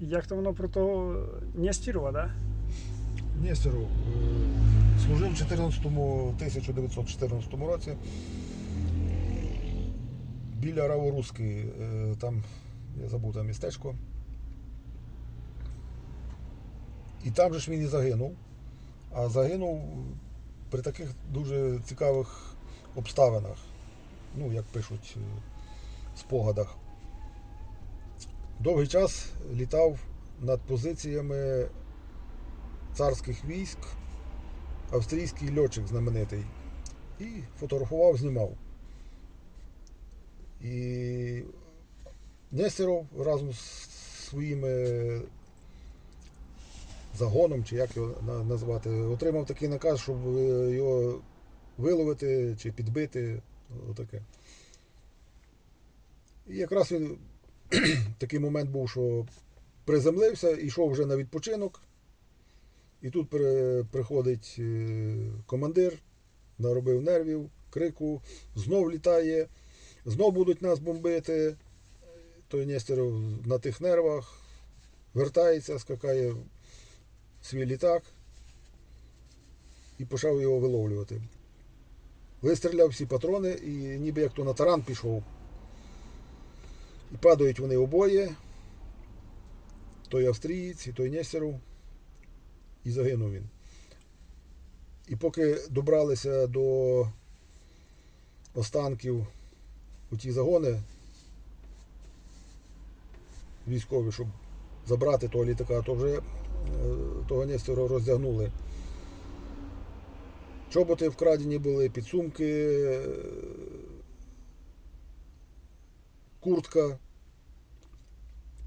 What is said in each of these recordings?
Як то воно про то Нєстірова, да? Нестеров е, служив в 14 1914 році біля Раворуски, е, там, я забув там містечко. І там же ж він і загинув. А загинув при таких дуже цікавих обставинах, ну, як пишуть е, в спогадах. Довгий час літав над позиціями царських військ австрійський льотчик знаменитий. І фотографував, знімав. І Нестеров разом з своїми загоном, чи як його назвати, отримав такий наказ, щоб е, його виловити чи підбити. Отаке. І якраз він такий момент був, що приземлився, йшов вже на відпочинок. І тут при- приходить е, командир, наробив нервів, крику, знов літає, знов будуть нас бомбити. Той Нестеров на тих нервах вертається, скакає свій літак і почав його виловлювати. Вистріляв всі патрони і ніби як то на таран пішов. І падають вони обоє. Той австрієць і той Нестеров і загинув він. І поки добралися до останків у ті загони військові, щоб забрати того літака, то вже е, того Нестора роздягнули. Чоботи вкрадені були, підсумки, е, куртка.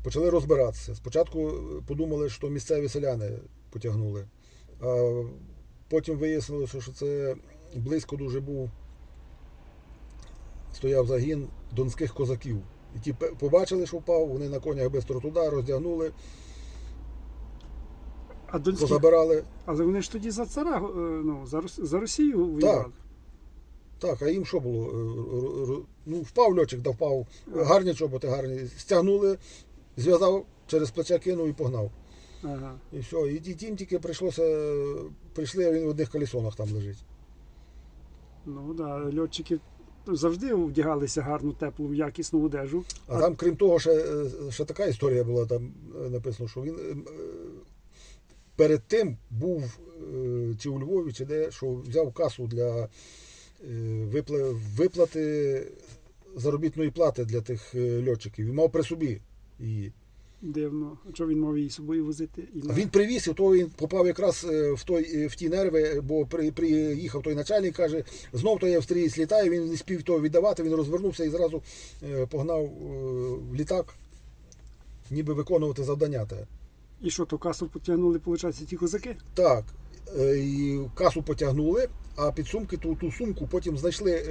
Почали розбиратися. Спочатку подумали, що місцеві селяни потягнули. А потім вияснилося, що це близько дуже був, стояв загін донських козаків. І ті побачили, що впав, вони на конях бистро туди, роздягнули, А Донські... позабирали. Але вони ж тоді за цара, е, ну, за, Рос- за Росію воювали. Так, а їм що було? Е, Ну, впав льотчик, да впав. Гарні чоботи, гарні. Стягнули, зв'язав, через плече кинув і погнав. Ага. І все. І ті- тім тільки прийшлося, прийшли, а він в одних колісонах там лежить. Ну да, льотчики завжди вдягалися гарну, теплу, якісну одежу. А там, крім того, ще, е, ще така історія була, там е, написано, що він е, перед тим був чи у Львові, чи де, що взяв касу для виплати заробітної плати для тих льотчиків. Він мав при собі її. Дивно. А що він мав її з собою возити? І він привіз, і то він попав якраз е, в той е, в ті нерви, бо при, приїхав той начальник, каже, знов той австрієць літає, він не спів того віддавати, він розвернувся і зразу е, погнав в літак, ніби виконувати завдання. те. І що, то касу потягнули, виходить, ті козаки? Так, і касу потягнули, а підсумки ту, ту сумку потім знайшли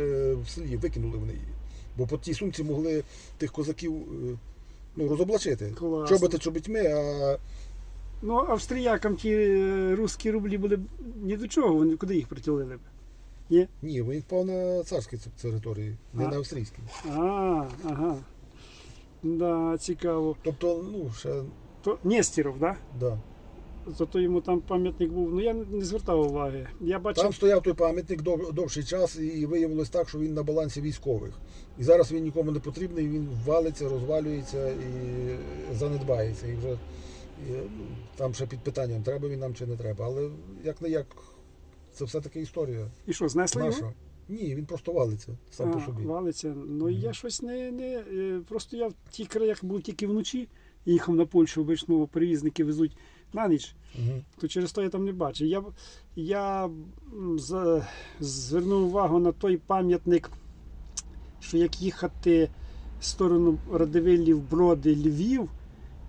в селі, викинули вони її. Бо по тій сумці могли тих козаків ну, розоблачити. Класно. Чоботи чобітьми, а Ну, австріякам ті е, русські рублі були б ні до чого, вони куди їх притулили б? Ні? ні, він впав на царській ц- території, не А. на австрійській. А, ага. Да, цікаво. Тобто, ну, ще, То так? да? да. Зато йому там пам'ятник був. Ну я не звертав уваги. Я бачив. Там стояв той пам'ятник дов, довший час, і виявилось так, що він на балансі військових. І зараз він нікому не потрібний, він валиться, розвалюється і занедбається. І вже і, ну, там ще під питанням, треба він нам чи не треба. Але як не як, це все-таки історія І що, знесли його? Ні, він просто валиться сам по собі. Валиться. Ну я щось не, не. е, Просто я в тих краях був тільки вночі, їхав на Польщу, обично перевізники везуть на ніч, Угу. то через то я там не бачив. Я, я за- звернув увагу на той пам'ятник, що як їхати в сторону Радивилів, Броди, Львів,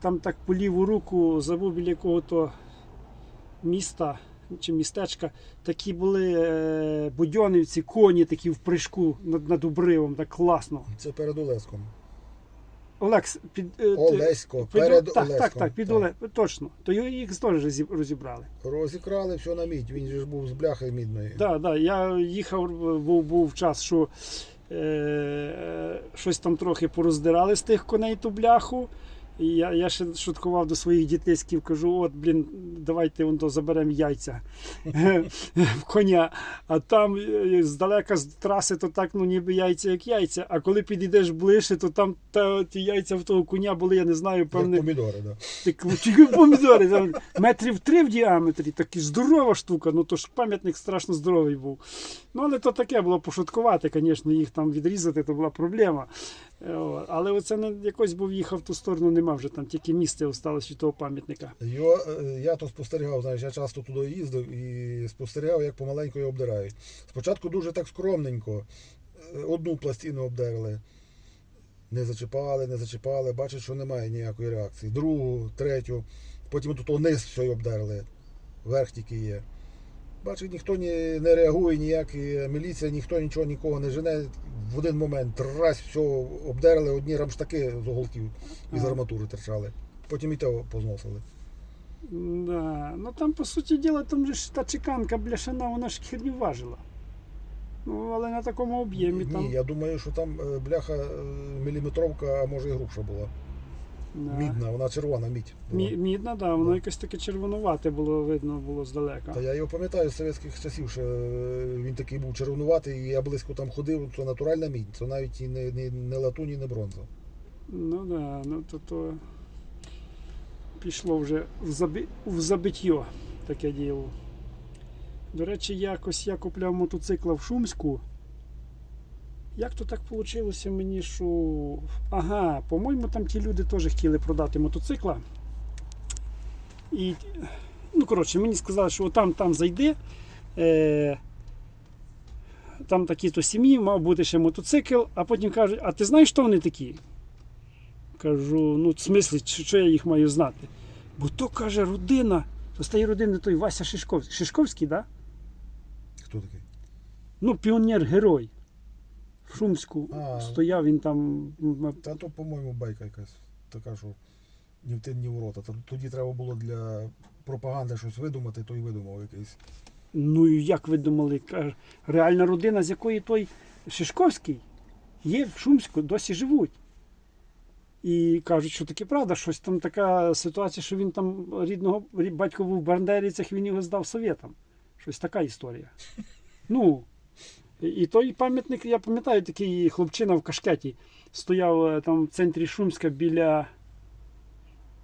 там так по ліву руку забув біля якого-то міста чи містечка, такі були е, будьонівці, коні такі в прыжку над, над обривом, так класно. Це перед Олеском. Олекс, під, е, Олесько, під- перед так, Олеском. так, так, під Оле, точно. То його- їх теж розіб- розібрали. Розікрали все на мідь, він же ж був з бляхи мідної. Так, да, я їхав, був, був час, що е, щось там трохи пороздирали з тих коней ту бляху. І я, я ще шуткував до своїх дітейськів, кажу: от, блін, давайте вон то заберемо яйця в коня. А там е, здалека з траси, то так, ну ніби яйця, як яйця. А коли підійдеш ближче, то там та, ті яйця в того коня були, я не знаю, певне. помідори, да. Так, помідори, там, метрів три в діаметрі, такі здорова штука. Ну то ж пам'ятник страшно здоровий був. Ну, але то таке було пошуткувати, звісно, їх там відрізати, то була проблема. Е, Але оце не якось був їхав в ту сторону, нема вже там тільки місце осталось від того пам'ятника. Його, е, я то спостерігав, знаєш, я часто туди їздив і спостерігав, як помаленьку його обдирають. Спочатку дуже так скромненько. Е, Одну пластину обдерли. Не зачіпали, не зачіпали, бачать, що немає ніякої реакції. Другу, третю, потім тут низ все обдерли. Верх тільки є. Бачить, ніхто не реагує, ніяк міліція, ніхто нічого нікого не жене. В один момент раз все обдерли, одні рамштаки з уголків із арматури терчали. Потім і те позносили. Да. Ну там, по суті діла, там же ж та чеканка бляшана, вона ж херню важила. Ну, але на такому об'ємі Ні, там. я думаю, що там е, бляха е, міліметровка, а може і грубша була. Да. Мідна, вона червона мідь. була. Мі- Мідна, да, воно Да. якось таке червонувате було видно було здалека. Та я його пам'ятаю з совєтських часів, що е, він такий був червонуватий, і я близько там ходив, це натуральна мідь, це навіть і не, не, не латунь, і не бронза. Ну да, ну то, то пішло вже в, заби... в забиття таке діло. До речі, якось я купляв мотоцикла в Шумську. Як то так вийшло мені, що. Ага, по-моєму, там ті люди теж хотіли продати мотоцикла. І, ну, коротше, мені сказали, що там, там зайди. Е... Там такі-то сім'ї, мав бути ще мотоцикл, а потім кажуть, а ти знаєш, хто вони такі? Кажу, ну в смислі, що, що я їх маю знати? Бо то каже родина, то з тієї родини той Вася Шишковський. Шишковський, да? Хто такий? Ну, піонер-герой. В Шумську А. стояв він там. м, Та то, по-моєму, байка якась така, що ні в тин, ні в рота. Та Тоді треба було для пропаганди щось видумати, то й видумав якийсь. Ну і як ви думали, реальна родина, з якої той Шишковський є в Шумську, досі живуть. І кажуть, що таке правда, щось там така ситуація, що він там рідного рі- батько був в Бандерівцях, він його здав совєтам. Щось така історія. Ну, і- той пам'ятник, я пам'ятаю, такий хлопчина в кашкеті стояв е, там в центрі Шумська біля.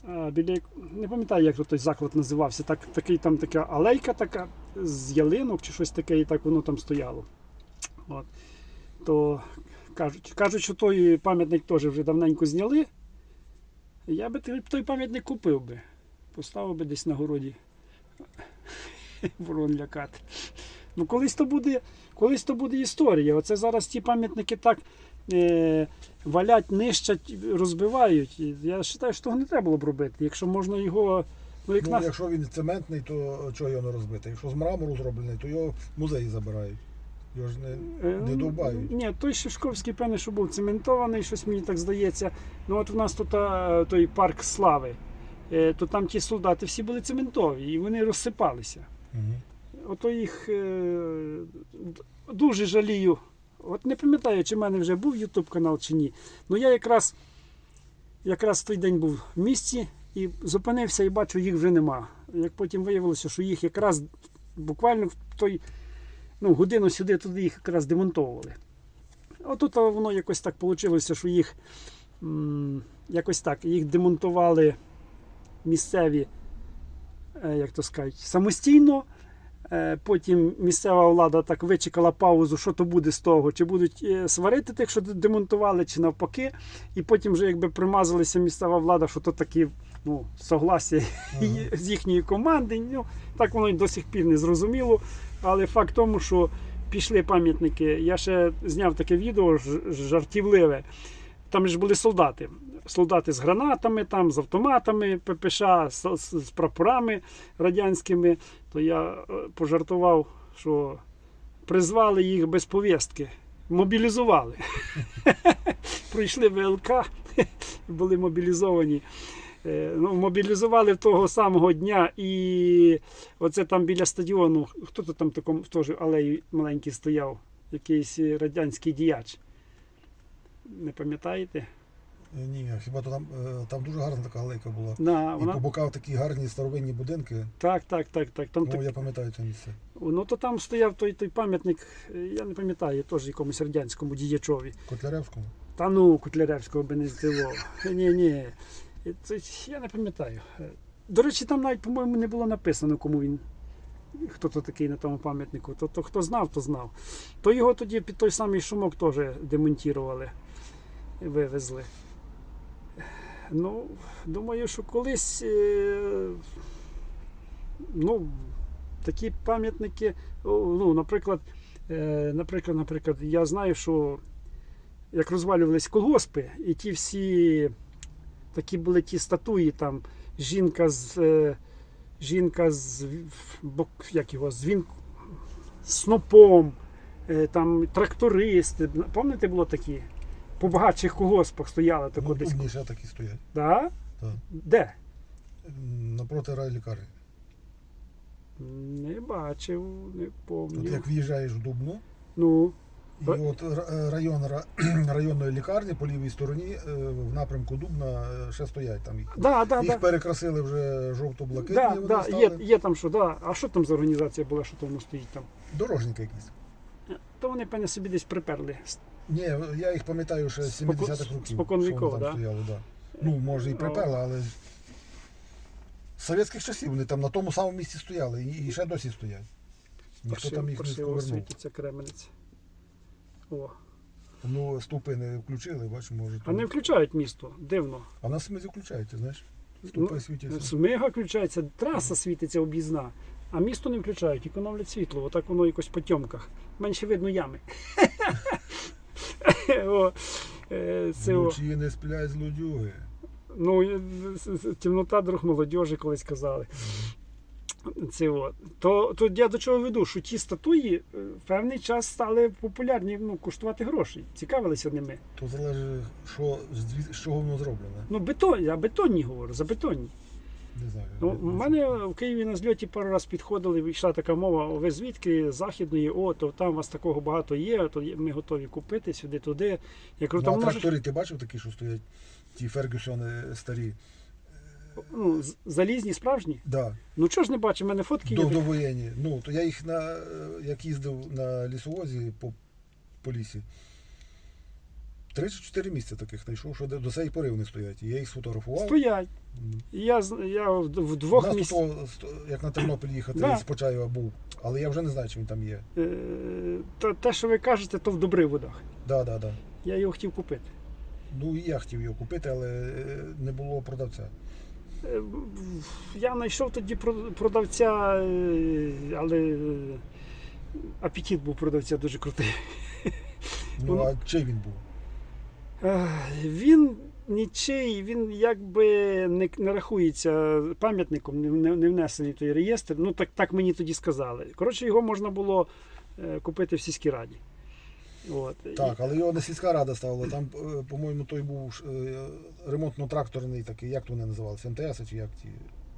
е, Біля, не пам'ятаю, як той заклад називався. Так, такий, там така алейка така з ялинок чи щось таке, і так воно там стояло. От. То кажуть, кажуть, що той пам'ятник теж вже давненько зняли. Я би той пам'ятник купив би. Поставив би десь на городі. Ворон лякати. Ну, колись то буде, колись то буде історія. Оце зараз ті пам'ятники так е, валять, нищать, розбивають. Я вважаю, що того не треба було б робити. Якщо можна його. Ну, як Ну, нас... якщо він цементний, то чого його не розбити? Якщо з мрамору зроблений, то його в музеї забирають. Його ж не, Е, не довбають. Ні, той Шишковський, певне, що був цементований, щось мені так здається. Ну от в нас тут а, той парк слави. Е, То там ті солдати всі були цементові і вони розсипалися. Мгм. Ото їх е, дуже жалію. От не пам'ятаю, чи в мене вже був YouTube канал чи ні. Ну я якраз, якраз в той день був в місті і зупинився і бачу, їх вже нема. Як потім виявилося, що їх якраз буквально в той ну, годину сюди туди їх якраз демонтовували. Отут воно якось так вийшло, що їх якось так, їх демонтували місцеві, е, як то сказати, самостійно. Е, Потім місцева влада так вичекала паузу, що то буде з того, чи будуть е, сварити тих, що демонтували, чи навпаки. І потім вже якби примазалася місцева влада, що то такі ну, согласія Ага. з їхньої команди. Ну, так воно й до сих пір не зрозуміло. Але факт в тому, що пішли пам'ятники. Я ще зняв таке відео жартівливе. Там ж були солдати. Солдати з гранатами, там, з автоматами, ППШ, з, з, прапорами радянськими. То я е, пожартував, що призвали їх без повістки. Мобілізували. Пройшли ВЛК, були мобілізовані. Е, Ну, мобілізували того самого дня, і оце там біля стадіону, хто то там в такому в алеї маленький стояв, якийсь радянський діяч. Не пам'ятаєте? Ні, хіба то там, е, там дуже гарна така алейка була. Да, І вона... по боках такі гарні старовинні будинки. Так, так, так, так. Там Ну, так... я пам'ятаю це місце. Ну то там стояв той, той пам'ятник, е, я не пам'ятаю, теж якомусь радянському діячові. Котляревському. Та ну, Котляревського би не здивував. Ні, ні. Це, я не пам'ятаю. Е, До речі, там навіть, по-моєму, не було написано, кому він. Хто то такий на тому пам'ятнику. То, то хто знав, то знав. То його тоді під той самий шумок теж демонтували, вивезли. Ну, думаю, що колись. е, Ну, такі пам'ятники, ну, наприклад, е, наприклад, наприклад, я знаю, що як розвалювались колгоспи, і ті всі такі були ті статуї, там жінка з е, жінка з як його, з він, снопом, там трактористи. Пам'ятаєте, було такі? По багатших колгоспах стояли тако Ну, десь. тут ще такі стоять. Да? Так. Де? Напроти райлікарні. Не бачив, не От як в'їжджаєш в Дубну, Ну, і от район районної лікарні по лівій стороні е, в напрямку Дубна е, ще стоять там їх. да, да, Їх да. перекрасили вже жовто-блакитні, Да, вони да, стали. є, є там що, да. А що там за організація була, що там стоїть там? Дорожники якісь. То вони, певне, собі десь приперли. Ні, я їх пам'ятаю ще з 70-х років. спокон що вони віков, там да? стояли, да. Ну, може і приперли, але з совєтських часів вони там на тому самому місці стояли і, і ще досі стоять. Ніхто там їх не Паршиво сковернув. світиться Кременець. О. Ну, ступи не включили, бач, може. А там- не включають місто, дивно. А в нас смизі включається, знаєш? Ну, Ступи світяться. Смига включається, траса світиться об'їзна, а місто не включають, економлять світло. Отак воно якось по тьомках. Менше видно ями. О, е. Вночі не сплять. Ну, е, з- з- темнота друг молодіжі колись казали. Це от. То, то я до чого веду, що ті статуї е, в певний час стали популярні, ну, коштувати гроші. Цікавилися ними. То залежить, що, з чого воно зроблене. Ну, бетон, я бетонні говорю, за бетонні. Ну, у мене в Києві на зльоті пару раз підходили, йшла така мова, ви звідки західної, о, то там у вас такого багато є, то ми готові купити сюди, туди. Я кажу, Ну, а там може, трактори ти бачив такі, що стоять? Ті Фергюсони старі. ну, залізні, справжні. Да. Ну чого ж не бачу, в мене фотки є. Довоєнні. Ну, то я їх на, е, як їздив на лісовозі по, по лісі. Три чи чотири місця таких знайшов, що до, цієї пори вони стоять. І я їх сфотографував. Стоять. І Я, з- я в, У двох нас місцях. тут, о, як на Тернопіль їхати Да. з Почаєва був. Але я вже не знаю, чи він там є. Е, те, що ви кажете, то в Добриводах. Да, да, да. Я його хотів купити. Ну і я хотів його купити, але е, не було продавця. Е, в- Я знайшов тоді про- продавця, е, але е, апетит був продавця дуже крутий. Ну, Ну, а чий він був? Е, Він нічий, він якби не, не рахується пам'ятником, не, не, не внесений в той реєстр. Ну так, так мені тоді сказали. Коротше, його можна було е, купити в сільській раді. От. Так, але його не сільська рада ставила. Там, е, по-моєму, той був ремонтно-тракторний такий, як то вони називалися? МТС чи як ті?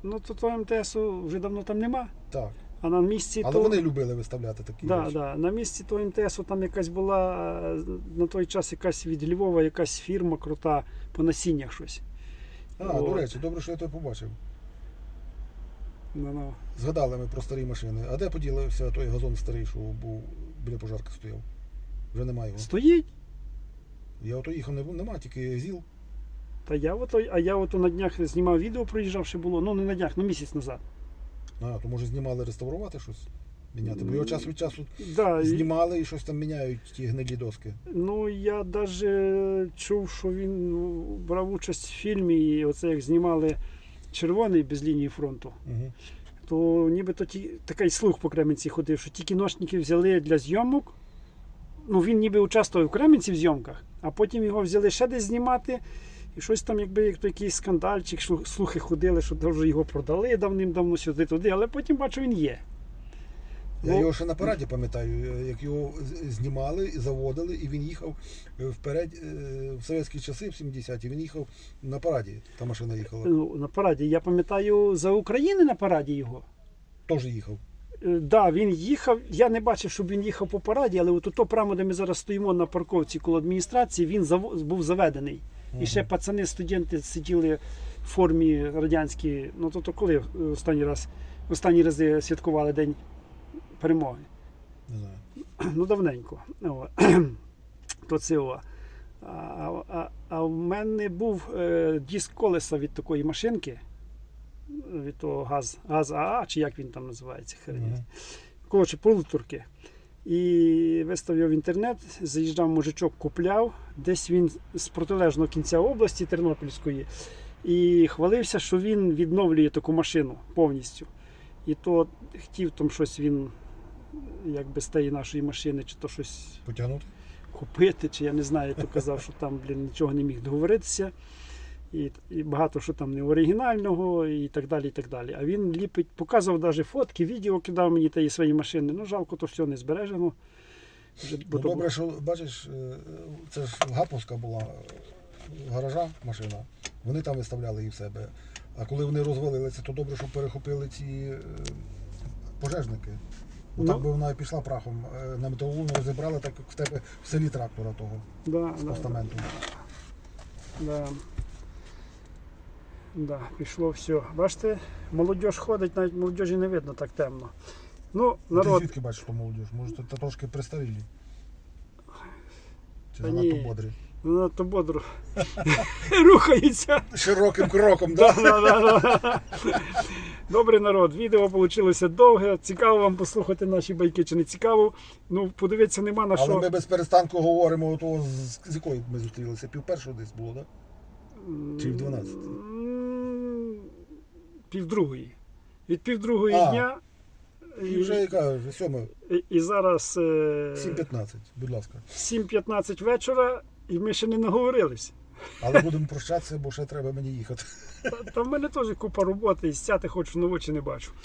Ну то, то МТСу вже давно там нема. Так. А на місці Але то... вони любили виставляти такі. Да, речі. да. На місці того МТСу там якась була е, на той час якась від Львова, якась фірма крута по насіннях щось. А, От. до речі, добре, що я то побачив. Ну, ну. Згадали ми про старі машини. А де поділився той газон старий, що був біля пожарки стояв? Вже немає його. Стоїть. Я ото їхав, не нема, тільки ЗІЛ. Та я ото, а я ото на днях знімав відео, проїжджавши було. Ну не на днях, ну місяць назад. А, то може знімали реставрувати щось? Міняти. Бо його час від часу Да, знімали і щось там міняють ті гнилі доски. Ну я навіть чув, що він ну, брав участь в фільмі, і оце як знімали червоний без лінії фронту. Угу. то нібито ті, такий слух по Кременці ходив, що ті кіношники взяли для зйомок. Ну, він ніби участвував в Кременці в зйомках, а потім його взяли ще десь знімати. І щось там, якби як то якийсь скандальчик, слухи ходили, що вже його продали давним-давно сюди-туди, але потім бачу, він є. Я його ще на параді пам'ятаю, е, як його знімали і заводили, і він їхав е, вперед е, в совєтські часи, в 70-ті, він їхав на параді, та машина їхала. ну, на параді. Я пам'ятаю за України на параді його. Теж їхав. Е, Да, він їхав. Я не бачив, щоб він їхав по параді, але от то прямо, де ми зараз стоїмо на парковці коло адміністрації, він був заведений. І ще пацани, студенти сиділи в формі радянській. Ну то, то коли останній раз, останні рази святкували День перемоги? Не знаю. Ну, давненько. О, То це о. А, а, а в мене був е, диск колеса від такої машинки, від того газ, газ АА, чи як він там називається. Мгм. Коротше, полуторки. І виставив в інтернет, заїжджав мужичок, купляв. Десь він з протилежного кінця області Тернопільської. І хвалився, що він відновлює таку машину повністю. І то хотів там щось він, якби з тієї нашої машини, чи то щось Потягнути? купити, чи я не знаю, то казав, що там блін, нічого не міг договоритися. І, і багато що там не оригінального, і так далі. і так далі. А він ліпить, показував навіть фотки, відео кидав мені тієї свої машини. Ну, жалко, то все не збережено. Вже, бо Ну, добре, що бачиш, е, це ж Гаповська була гаража машина. Вони там виставляли її в себе. А коли вони розвалилися, то добре, що перехопили ці е, пожежники. Ну. так би вона і пішла прахом. Е, На металолом розібрали, так як в тебе в селі трактора того да, да, постаменту. да. Да, пішло все. Бачите, молодь ходить, навіть молодіжі не видно так темно. Ну, Ти народ, звідки бачиш, що молодіж? Може, ти трошки пристарілі? Чи Та занадто ні. бодрі? надто бодро рухається. Широким кроком, так? Да? Да-да-да. Добрий народ, відео вийшло довге. Цікаво вам послухати наші байки чи не цікаво. Ну, подивитися нема на Але що. ми без перестанку говоримо того, з, з якої ми зустрілися. Пів першого десь було, так? Чи в 12? півдругої. Від півдругої а, дня. Е, і вже яка? Сьома. І, і зараз. Е, 7.15, будь ласка. 7.15 вечора, і ми ще не наговорились. Але будемо прощатися, бо ще треба мені їхати. Та, та в мене теж купа роботи, і сяти хоч в очі не бачу.